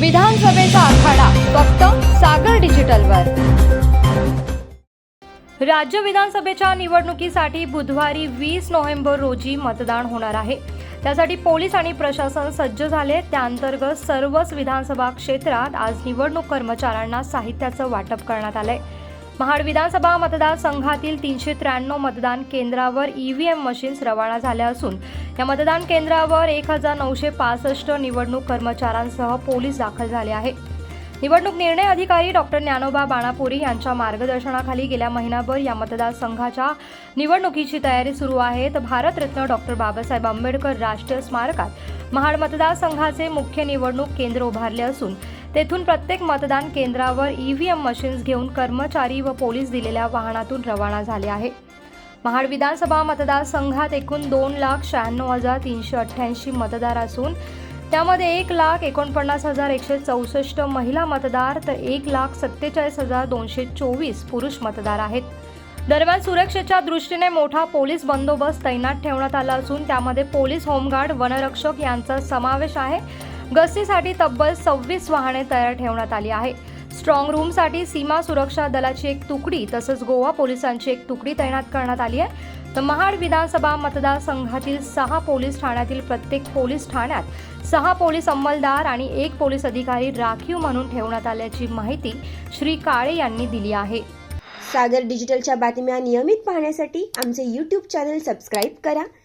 विधानसभेचा आखाडा फक्त सागर डिजिटलवर. राज्य विधानसभेच्या निवडणुकीसाठी बुधवारी वीस नोव्हेंबर रोजी मतदान होणार आहे. त्यासाठी पोलीस आणि प्रशासन सज्ज झाले. त्याअंतर्गत सर्वच विधानसभा क्षेत्रात आज निवडणूक कर्मचाऱ्यांना साहित्याचं वाटप करण्यात आलंय. महाड विधानसभा मतदारसंघातील तीनशे त्र्याण्णव मतदान केंद्रावर ईव्हीएम मशीन्स रवाना झाल्या असून या मतदान केंद्रावर एक हजार नऊशे पासष्ट निवडणूक कर्मचाऱ्यांसह पोलीस दाखल झाले आहे निवडणूक निर्णय अधिकारी डॉक्टर ज्ञानोबा बाणापुरी यांच्या मार्गदर्शनाखाली गेल्या महिनाभर या मतदारसंघाच्या निवडणुकीची तयारी सुरू आहे तर भारतरत्न डॉक्टर बाबासाहेब आंबेडकर राष्ट्रीय स्मारकात महाड मतदारसंघाचे मुख्य निवडणूक केंद्र उभारले असून तेथून प्रत्येक मतदान केंद्रावर ईव्हीएम मशीन्स घेऊन कर्मचारी व पोलीस दिलेल्या वाहनातून रवाना झाले आहे. महाड विधानसभा मतदारसंघात एकूण दोन लाख शहाण्णव हजार तीनशे अठ्ठ्याऐंशी मतदार असून त्यामध्ये एक लाख एकोणपन्नास हजार एकशे चौसष्ट महिला मतदार तर एक लाख सत्तेचाळीस हजार दोनशे चोवीस पुरुष मतदार आहेत. दरम्यान सुरक्षेच्या दृष्टीने मोठा पोलीस बंदोबस्त तैनात ठेवण्यात आला असून त्यामध्ये पोलीस होमगार्ड वनरक्षक यांचा समावेश आहे. गस्तीसाठी तब्बल सव्वीस वाहने तयार ठेवण्यात आली आहे स्ट्रॉंग रूमसाठी सीमा सुरक्षा दलाची एक तुकडी तसंच गोवा पोलिसांची एक तुकडी तैनात करण्यात आली आहे. तर महाड विधानसभा मतदारसंघातील सहा पोलीस ठाण्यातील प्रत्येक पोलीस ठाण्यात सहा पोलीस अंमलदार आणि एक पोलीस अधिकारी राखीव म्हणून ठेवण्यात आल्याची माहिती श्री काळे यांनी दिली आहे. सागर डिजिटलच्या बातम्या नियमित पाहण्यासाठी आमचे यूट्यूब चॅनल सबस्क्राईब करा.